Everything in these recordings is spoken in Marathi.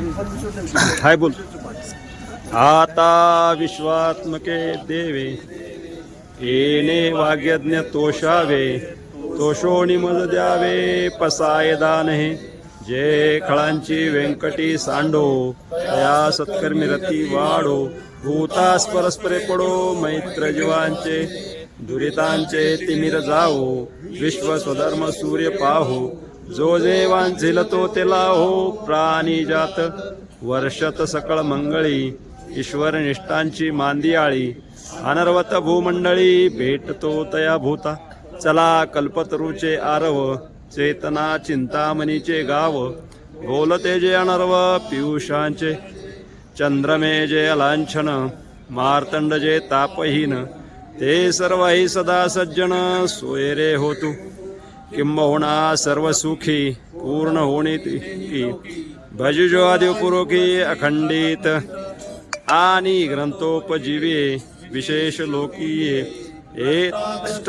हाय बोल. आता विश्वात्मके देवे. येणे वाग्यज्ञ तोषावे. तोषोणी मज द्यावे पसायदान हे जे खळांची व्यंकटी सांडो या सत्कर्मी रती वाढो भूतास परस्परे पडो मैत्र जीवांचे. दुरितांचे तिमिर जावो. विश्व स्वधर्म सूर्य पाहू. जो जे वांझिल तो ते हो, प्राणी जात. वर्षत सकळ मंगळी ईश्वर निष्ठांची मांदियाळी. अनर्वत भूमंडळी भेटतो तया भूता. चला कल्पतरूचे आरव चेतना चिंतामणीचे गाव. बोलते जे अनर्व पियुषांचे. चंद्रमे जे अलांछन मार्तंड जे तापहीन. ते सर्वही सदा सज्जन सोयरे होतू. किंबहुना सर्व सुखी पूर्ण होणे की। भजजो आदिपुरोकी अखंडित आणि ग्रंथोपजीवे विशेष लोकीये ए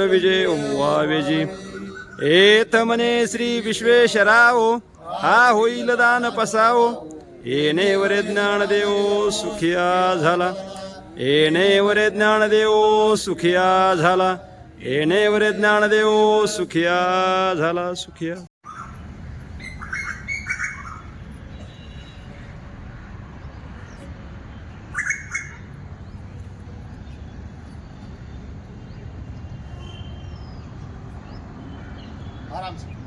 विजय वावेजी एथ मने श्री विश्वेश्वराओ हा होईल दान पसाओ येणे वरे ज्ञान देव सुखिया झाला। येणे वरे ज्ञान देव सुखिया झाला। येणे वरे ज्ञानदेव सुखिया झाला सुखिया. आराम से.